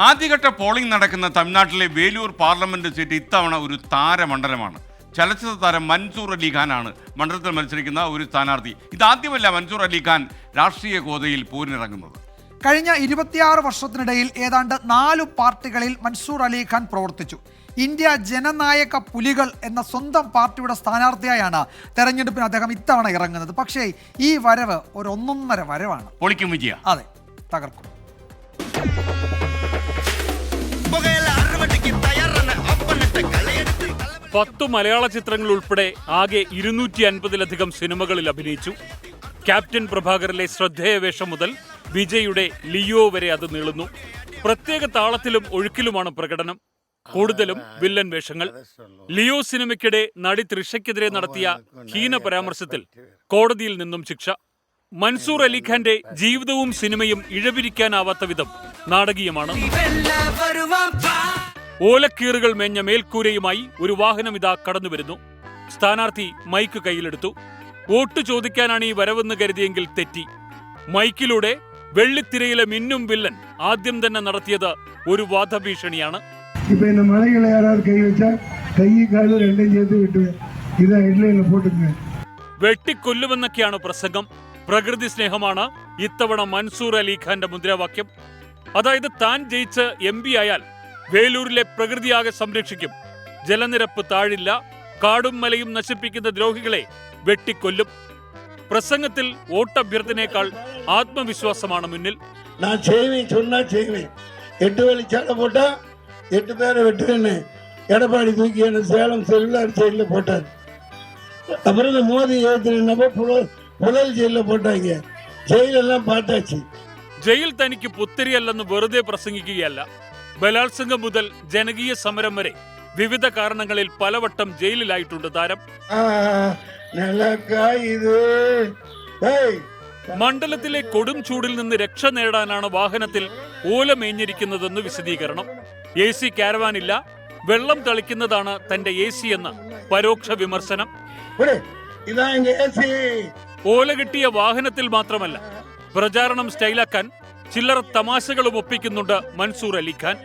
ആദ്യഘട്ട പോളിംഗ് നടക്കുന്ന തമിഴ്നാട്ടിലെ വേലൂർ പാർലമെന്റ് സീറ്റ് ഇത്തവണ ഒരു താരമണ്ഡലമാണ്. ചലച്ചിത്ര താരം മൻസൂർ അലി ഖാനാണ് മണ്ഡലത്തിൽ മത്സരിക്കുന്ന ഒരു സ്ഥാനാർത്ഥി. ഇതാദ്യമല്ല മൻസൂർ അലി ഖാൻ രാഷ്ട്രീയ ഗോതയിൽ പോരിനിറങ്ങുന്നത്. കഴിഞ്ഞ ഇരുപത്തിയാറ് വർഷത്തിനിടയിൽ ഏതാണ്ട് നാലു പാർട്ടികളിൽ മൻസൂർ അലി ഖാൻ പ്രവർത്തിച്ചു. ഇന്ത്യ ജനനായക പുലികൾ എന്ന സ്വന്തം പാർട്ടിയുടെ സ്ഥാനാർത്ഥിയായാണ് തെരഞ്ഞെടുപ്പിന് അദ്ദേഹം ഇത്തവണ ഇറങ്ങുന്നത്. പക്ഷേ ഈ വരവ് ഒരു ഒന്നൊന്നര വരവാണ്. പൊളിക്കും വിജയ. അതെ തകർക്കും. പത്തു മലയാള ചിത്രങ്ങൾ ഉൾപ്പെടെ ആകെ ഇരുന്നൂറ്റി അൻപതിലധികം സിനിമകളിൽ അഭിനയിച്ചു. ക്യാപ്റ്റൻ പ്രഭാകറിലെ ശ്രദ്ധേയ വേഷം മുതൽ വിജയുടെ ലിയോ വരെ അത് നീളുന്നു. പ്രത്യേക താളത്തിലും ഒഴുക്കിലുമാണ് പ്രകടനം. കൂടുതലും വില്ലൻ വേഷങ്ങൾ. ലിയോ സിനിമയ്ക്കിടെ നടി തൃഷയ്ക്കെതിരെ നടത്തിയ ഹീന പരാമർശത്തിൽ കോടതിയിൽ നിന്നും ശിക്ഷ. മൻസൂർ അലിഖാന്റെ ജീവിതവും സിനിമയും ഇഴപിരിക്കാനാവാത്ത വിധം നാടകീയമാണ് ഓലക്കീറുകൾ മേഞ്ഞ മേൽക്കൂരയുമായി ഒരു വാഹനം ഇതാ കടന്നുവരുന്നു സ്ഥാനാർത്ഥി മൈക്ക് കയ്യിലെടുത്തു വോട്ട് ചോദിക്കാനാണ് ഈ വരവെന്ന് കരുതിയെങ്കിൽ തെറ്റി മൈക്കിലൂടെ വെള്ളിത്തിരയിലെ മിന്നും വില്ലൻ ആദ്യം തന്നെ നടത്തിയത് ഒരു വാദഭീഷണിയാണ് இப்போ இந்த மலைகளை யாராவது கை வச்சா கை காலு ரெண்டையும் சேர்த்து விட்டுவேன் இதை ஹெட்லைனில் போட்டுங்க വെട്ടിക്കൊല്ലുമെന്നൊക്കെയാണ് പ്രസംഗം പ്രകൃതി സ്നേഹമാണ് ഇത്തവണ മൻസൂർ അലി ഖാന്റെ മുദ്രാവാക്യം അതായത് താൻ ജയിച്ച് എം പി ആയാൽ വേലൂരിലെ പ്രകൃതിയാകെ സംരക്ഷിക്കും ജലനിരപ്പ് താഴില്ല കാടും മലയും നശിപ്പിക്കുന്ന ദ്രോഹികളെ വെട്ടിക്കൊല്ലും പ്രസംഗത്തിൽ വോട്ടഭ്യർത്ഥനയേക്കാൾ ആത്മവിശ്വാസമാണ് മുന്നിൽ நான் செய்வேன் சொன்னா செய்வேன் எட்டு வழிச்சாலை போட்டா எட்டு பேரை வெட்டுவேன்னு எடப்பாடி தூக்கி என்ன சேலம் செல்லுலார் ஜெயிலில் போட்டார் அப்புறம் இந்த மோதி ஏற்றினப்போ புழல் புழல் ஜெயிலில் போட்டாங்க ஜெயிலெல்லாம் பார்த்தாச்சு ജയിൽ തനിക്ക് പുത്തിരിയല്ലെന്ന് വെറുതെ പ്രസംഗിക്കുകയല്ല. ബലാത്സംഗം മുതൽ ജനകീയ സമരം വരെ വിവിധ കാരണങ്ങളിൽ പലവട്ടം ജയിലിലായിട്ടുണ്ട് താരം. മണ്ഡലത്തിലെ കൊടും ചൂടിൽ നിന്ന് രക്ഷ നേടാനാണ് വാഹനത്തിൽ ഓലമേഞ്ഞിരിക്കുന്നതെന്ന് വിശദീകരണം. എ സി കാരവാനില്ല വെള്ളം തളിക്കുന്നതാണ് തന്റെ എ സി എന്ന പരോക്ഷ വിമർശനം. ഓല കിട്ടിയ വാഹനത്തിൽ മാത്രമല്ല പ്രചാരണം സ്റ്റൈലാക്കാൻ ചില്ലർ തമാശകളും ഒപ്പിക്കുന്നുണ്ട് മൻസൂർ അലിഖാൻ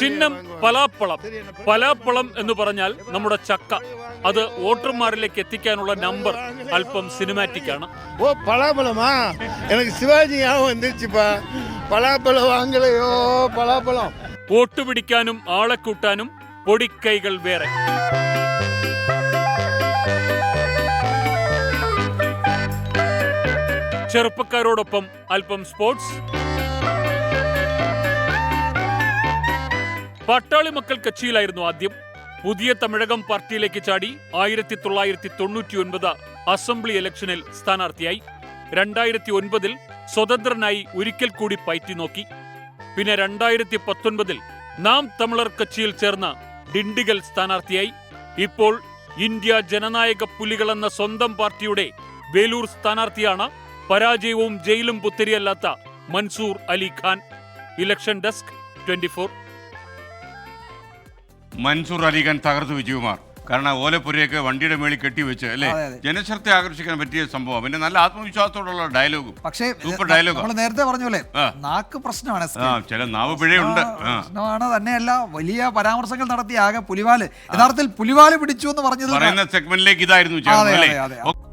ചിഹ്നം പലാപ്പളം. പലാപ്പളം എന്ന് പറഞ്ഞാൽ നമ്മുടെ ചക്ക. അത് വോട്ടർമാരിലേക്ക് എത്തിക്കാനുള്ള നമ്പർ അല്പം സിനിമാറ്റിക് ആണ്. ഓ പലാപ്പളമാ? എനിക്ക് ശിവാജി എന്തേച്ചിപ്പാ? പലാപ്പളം വാങ്ങലയോ പലാപ്പളം. വോട്ട് പിടിക്കാനും ആളെ കൂട്ടാനും പൊടിക്കൈകൾ വേറെ. ചെറുപ്പക്കാരോടൊപ്പം അല്പം സ്പോർട്സ്. പട്ടാളി മക്കൾ കച്ചിയിലായിരുന്നു ആദ്യം. പുതിയ തമിഴകം പാർട്ടിയിലേക്ക് ചാടി ആയിരത്തി തൊള്ളായിരത്തി തൊണ്ണൂറ്റി ഒൻപത് അസംബ്ലി ഇലക്ഷനിൽ സ്ഥാനാർത്ഥിയായി. രണ്ടായിരത്തി ഒൻപതിൽ സ്വതന്ത്രനായി ഒരിക്കൽ കൂടി പയറ്റി നോക്കി. പിന്നെ രണ്ടായിരത്തി പത്തൊൻപതിൽ നാം തമിഴർ കച്ചിയിൽ ചേർന്ന ഡിണ്ടിഗൽ സ്ഥാനാർത്ഥിയായി. ഇപ്പോൾ ഇന്ത്യ ജനനായക പുലികൾ എന്ന സ്വന്തം പാർട്ടിയുടെ വേലൂർ സ്ഥാനാർത്ഥിയാണ് പരാജയവും ജയിലും പുത്തിരിയല്ലാത്ത Mansoor Ali Khan. Election desk twenty four. Mansoor Ali Khan തകർത്തു വിജയകുമാർ. കാരണം ഓലപ്പുരയൊക്കെ വണ്ടിയുടെ മേളിൽ കെട്ടിവെച്ച് അല്ലേ. ജനശ്രദ്ധ ആകർഷിക്കാൻ പറ്റിയ സംഭവം. പിന്നെ നല്ല ആത്മവിശ്വാസത്തോടുള്ള ഡയലോഗും പക്ഷേ സൂപ്പർ ഡയലോഗ് നമ്മൾ നേരത്തെ പറഞ്ഞ പോലെ നാക്ക് പ്രശ്നമാണ് ചില നാവ് പിഴയുണ്ട്. പ്രശ്നമാണ്. തന്നെയല്ല വലിയ പരാമർശങ്ങൾ നടത്തിയ ആകെ പുലിവാൽ. യഥാർത്ഥത്തിൽ പുലിവാൽ പിടിച്ചു എന്ന് പറഞ്ഞത് പറയുന്ന സെഗ്മെന്റിലേക്ക് ഇതായിരുന്നു അല്ലേ?